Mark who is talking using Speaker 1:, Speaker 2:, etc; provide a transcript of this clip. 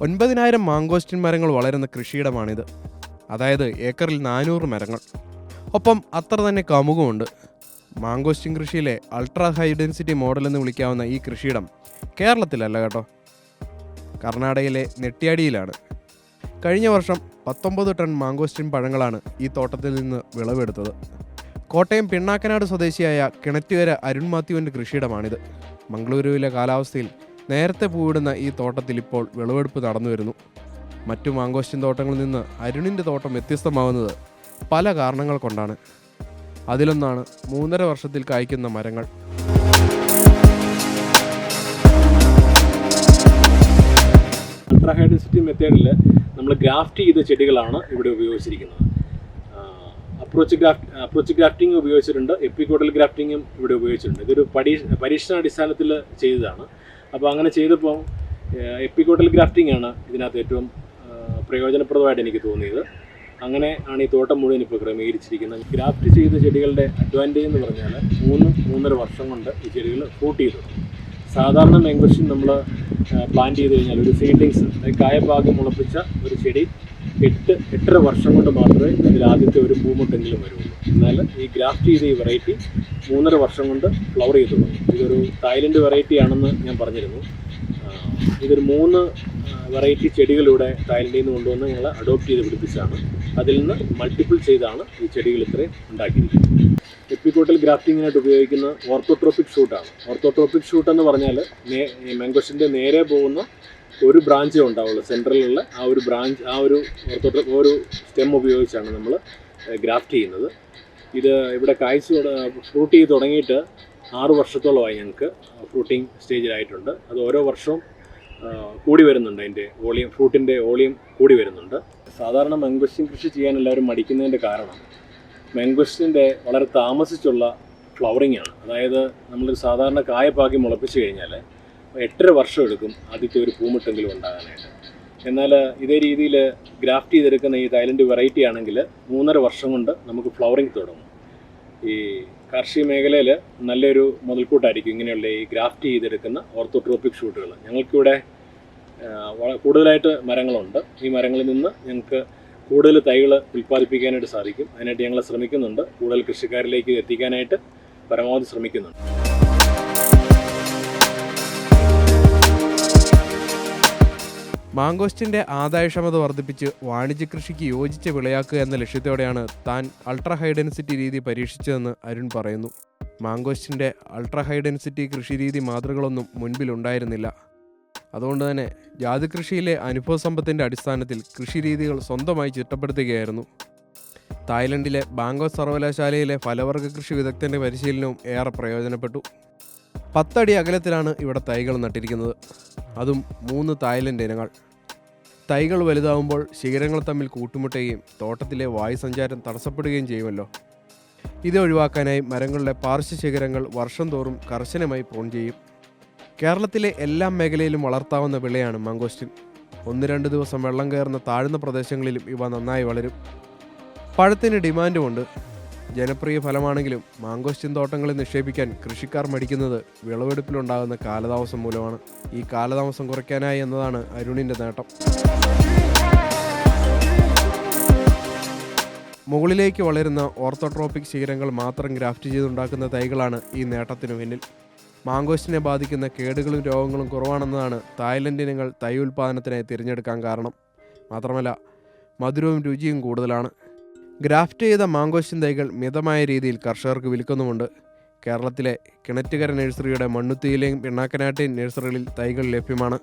Speaker 1: ഒൻപതിനായിരം മാങ്കോസ്റ്റിൻ മരങ്ങൾ വളരുന്ന കൃഷിയിടമാണിത്. അതായത് ഏക്കറിൽ നാനൂറ് മരങ്ങൾ. ഒപ്പം അത്ര തന്നെ കമുകുമുണ്ട്. മാങ്കോസ്റ്റിൻ കൃഷിയിലെ അൾട്രാ ഹൈ ഡെൻസിറ്റി മോഡൽ എന്ന് വിളിക്കാവുന്ന ഈ കൃഷിയിടം കേരളത്തിലല്ല കേട്ടോ. കർണാടകയിലെ നെട്ടിയാടിയിലാണ്. കഴിഞ്ഞ വർഷം പത്തൊമ്പത് ടൺ മാങ്കോസ്റ്റിൻ പഴങ്ങളാണ് ഈ തോട്ടത്തിൽ നിന്ന് വിളവെടുത്തത്. കോട്ടയം പിണ്ണാക്കനാട് സ്വദേശിയായ കിണറ്റുകര അരുൺ മാത്യുവിന്റെ കൃഷിയിടമാണിത്. മംഗളൂരുവിലെ കാലാവസ്ഥയിൽ നേരത്തെ പൂവിടുന്ന ഈ തോട്ടത്തിൽ ഇപ്പോൾ വിളവെടുപ്പ് നടന്നു വരുന്നു മറ്റു മാങ്കോസ്റ്റിൻ തോട്ടങ്ങളിൽ നിന്ന് അരുണിന്റെ തോട്ടം വ്യത്യസ്തമാവുന്നത് പല കാരണങ്ങൾ കൊണ്ടാണ്. അതിലൊന്നാണ് മൂന്നര വർഷത്തിൽ കായ്ക്കുന്ന മരങ്ങൾ.
Speaker 2: അൾട്രാ ഹൈ മെത്തേഡിൽ നമ്മൾ ഗ്രാഫ്റ്റ് ചെയ്ത ചെടികളാണ് ഇവിടെ ഉപയോഗിച്ചിരിക്കുന്നത്. അപ്രോച്ച് ഗ്രാഫ്റ്റ് അപ്രോച്ച് ഗ്രാഫ്റ്റിംഗ് ഉപയോഗിച്ചിട്ടുണ്ട്. എപ്പിക്കോട്ടൽ ഗ്രാഫ്റ്റിങ്ങും ഇവിടെ ഉപയോഗിച്ചിട്ടുണ്ട്. ഇതൊരു പരീ പരീക്ഷണാടിസ്ഥാനത്തിൽ ചെയ്തതാണ്. അപ്പോൾ അങ്ങനെ ചെയ്തപ്പോൾ എപ്പിക്കോട്ടൽ ഗ്രാഫ്റ്റിംഗ് ആണ് ഇതിനകത്ത് ഏറ്റവും പ്രയോജനപ്രദമായിട്ട് എനിക്ക് തോന്നിയത്. അങ്ങനെ ആണ് ഈ തോട്ടം മുഴുവൻ ഇപ്പോൾ ക്രമീകരിച്ചിരിക്കുന്നത്. ഗ്രാഫ്റ്റ് ചെയ്ത ചെടികളുടെ അഡ്വാന്റേജ് എന്ന് പറഞ്ഞാൽ മൂന്ന് മൂന്നര വർഷം കൊണ്ട് ഈ ചെടികൾ ഫ്രൂട്ട് ചെയ്തു. സാധാരണ മാംഗോഷിൻ നമ്മൾ പ്ലാന്റ് ചെയ്ത് കഴിഞ്ഞാൽ ഒരു സീഡ്ലിങ്സ് കായഭാഗം മുളപ്പിച്ച ഒരു ചെടി എട്ട് എട്ടര വർഷം കൊണ്ട് മാത്രമേ ഇതിൽ ആദ്യത്തെ ഒരു പൂമുട്ടെങ്കിലും വരുള്ളൂ. എന്നാൽ ഈ ഗ്രാഫ്റ്റ് ചെയ്ത ഈ വെറൈറ്റി മൂന്നര വർഷം കൊണ്ട് ഫ്ലവർ ചെയ്തു തുടങ്ങും. ഇതൊരു തായ്ലൻഡ് വെറൈറ്റി ആണെന്ന് ഞാൻ പറഞ്ഞിരുന്നു. ഇതൊരു മൂന്ന് വെറൈറ്റി ചെടികളിലൂടെ തായ്ലൻഡിൽ നിന്ന് കൊണ്ടുവന്ന് ഞങ്ങൾ അഡോപ്റ്റ് ചെയ്ത് പിടിപ്പിച്ചാണ് അതിൽ നിന്ന് മൾട്ടിപ്പിൾ ചെയ്താണ് ഈ ചെടികൾ ഇത്രയും ഉണ്ടാക്കിയിരിക്കുന്നത്. എപ്പിക്കോട്ടൽ ഗ്രാഫ്റ്റിങ്ങിനായിട്ട് ഉപയോഗിക്കുന്ന ഓർത്തോട്രോപ്പിക് ഷൂട്ടാണ് ഓർത്തോട്രോപ്പിക് ഷൂട്ട് എന്ന് പറഞ്ഞാൽ നേ മെങ്കോഷിന്റെ നേരെ പോകുന്ന ഒരു ബ്രാഞ്ചേ ഉണ്ടാവുള്ളൂ. സെൻട്രലിലുള്ള ആ ഒരു ബ്രാഞ്ച് ആ ഒരു ഓർത്തോട്ട് ഒരു സ്റ്റെം ഉപയോഗിച്ചാണ് നമ്മൾ ഗ്രാഫ്റ്റ് ചെയ്യുന്നത്. ഇത് ഇവിടെ കായ്ച്ച് ഫ്രൂട്ട് ചെയ്ത് തുടങ്ങിയിട്ട് ആറു വർഷത്തോളമായി ഞങ്ങൾക്ക് ഫ്രൂട്ടിങ് സ്റ്റേജിലായിട്ടുണ്ട്. അത് ഓരോ വർഷവും കൂടി വരുന്നുണ്ട് അതിന്റെ വോളിയം ഫ്രൂട്ടിന്റെ വോളിയം കൂടി വരുന്നുണ്ട്. സാധാരണ മാംഗോസ്റ്റിൻ കൃഷി ചെയ്യാൻ എല്ലാവരും മടിക്കുന്നതിന്റെ കാരണം മാംഗോസ്റ്റിന്റെ വളരെ താമസിച്ചുള്ള ഫ്ലവറിംഗ് ആണ്. അതായത് നമ്മളൊരു സാധാരണ കായപ്പാക്കി മുളപ്പിച്ച് കഴിഞ്ഞാൽ എട്ടര വർഷം എടുക്കും ആദ്യത്തെ ഒരു പൂമിട്ടെങ്കിലും ഉണ്ടാകാനായിട്ട്. എന്നാൽ ഇതേ രീതിയിൽ ഗ്രാഫ്റ്റ് ചെയ്തെടുക്കുന്ന ഈ തൈലൻഡ് വെറൈറ്റി ആണെങ്കിൽ മൂന്നര വർഷം കൊണ്ട് നമുക്ക് ഫ്ലവറിംഗ് തുടങ്ങും. ഈ കാർഷിക മേഖലയിൽ നല്ലൊരു മുതൽക്കൂട്ടായിരിക്കും ഇങ്ങനെയുള്ള ഈ ഗ്രാഫ്റ്റ് ചെയ്തെടുക്കുന്ന ഓർത്തോട്രോപ്പിക് ഷൂട്ടുകൾ ഞങ്ങൾക്കിവിടെ കൂടുതലായിട്ട് മരങ്ങളുണ്ട്. ഈ മരങ്ങളിൽ നിന്ന് ഞങ്ങൾക്ക് കൂടുതൽ തൈകൾ ഉൽപ്പാദിപ്പിക്കാനായിട്ട് സാധിക്കും. അതിനായിട്ട് ഞങ്ങൾ ശ്രമിക്കുന്നുണ്ട്. കൂടുതൽ കൃഷിക്കാരിലേക്ക് എത്തിക്കാനായിട്ട് പരമാവധി ശ്രമിക്കുന്നുണ്ട്.
Speaker 1: മാങ്കോസ്റ്റിന്റെ ആദായക്ഷമത വർദ്ധിപ്പിച്ച് വാണിജ്യ കൃഷിക്ക് യോജിച്ച വിളയാക്കുക എന്ന ലക്ഷ്യത്തോടെയാണ് താൻ അൾട്രാ ഹൈ ഡെൻസിറ്റി രീതി പരീക്ഷിച്ചതെന്ന് അരുൺ പറയുന്നു. മാങ്കോസ്റ്റിന്റെ അൾട്രാ ഹൈ ഡെൻസിറ്റി കൃഷിരീതി മാതൃകളൊന്നും മുൻപിലുണ്ടായിരുന്നില്ല. അതുകൊണ്ട് തന്നെ ജാതി കൃഷിയിലെ അനുഭവ സമ്പത്തിന്റെ അടിസ്ഥാനത്തിൽ കൃഷിരീതികൾ സ്വന്തമായി ചിട്ടപ്പെടുത്തുകയായിരുന്നു. തായ്ലൻഡിലെ ബാങ്കോക്ക് സർവകലാശാലയിലെ ഫലവർഗ കൃഷി വിദഗ്ധന്റെ പരിശീലനവും ഏറെ പ്രയോജനപ്പെട്ടു. പത്തടി അകലത്തിലാണ് ഇവിടെ തൈകൾ നട്ടിരിക്കുന്നത്. അതും മൂന്ന് തായ്ലൻഡ് ഇനങ്ങൾ. തൈകൾ വലുതാവുമ്പോൾ ശിഖരങ്ങൾ തമ്മിൽ കൂട്ടുമുട്ടുകയും തോട്ടത്തിലെ വായുസഞ്ചാരം തടസ്സപ്പെടുകയും ചെയ്യുമല്ലോ. ഇത് ഒഴിവാക്കാനായി മരങ്ങളുടെ പാർശ്വ ശിഖരങ്ങൾ വർഷം തോറും കർശനമായി പ്രോൺ ചെയ്യും. കേരളത്തിലെ എല്ലാ മേഖലയിലും വളർത്താവുന്ന വിളയാണ് മംഗോസ്റ്റിൻ. ഒന്ന് രണ്ട് ദിവസം വെള്ളം കയറുന്ന താഴ്ന്ന പ്രദേശങ്ങളിലും ഇവ നന്നായി വളരും. പഴത്തിന് ഡിമാൻഡുമുണ്ട്. ജനപ്രിയ ഫലമാണെങ്കിലും മാങ്കോസ്റ്റിൻ തോട്ടങ്ങളിൽ നിക്ഷേപിക്കാൻ കൃഷിക്കാർ മടിക്കുന്നത് വിളവെടുപ്പിലുണ്ടാകുന്ന കാലതാമസം മൂലമാണ്. ഈ കാലതാമസം കുറയ്ക്കാനായി എന്നതാണ് അരുണിന്റെ നേട്ടം. മുകളിലേക്ക് വളരുന്ന ഓർത്തോട്രോപ്പിക് ശിഖരങ്ങൾ മാത്രം ഗ്രാഫ്റ്റ് ചെയ്തുണ്ടാക്കുന്ന തൈകളാണ് ഈ നേട്ടത്തിനു പിന്നിൽ. മാങ്കോസ്റ്റിനെ ബാധിക്കുന്ന കേടുകളും രോഗങ്ങളും കുറവാണെന്നതാണ് തായ്ലൻഡ് ഇനങ്ങൾ തൈ ഉൽപ്പാദനത്തിനായി തിരഞ്ഞെടുക്കാൻ കാരണം. മാത്രമല്ല മധുരവും രുചിയും കൂടുതലാണ്. ഗ്രാഫ്റ്റ് ചെയ്ത മാങ്കോശിൻ തൈകൾ മിതമായ രീതിയിൽ കർഷകർക്ക് വിൽക്കുന്നുമുണ്ട്. കേരളത്തിലെ കിണറ്റുകര നഴ്സറിയുടെ മണ്ണുത്തിയിലെയും പിണ്ണാക്കനാട്ടെയും നഴ്സറികളിൽ തൈകൾ ലഭ്യമാണ്.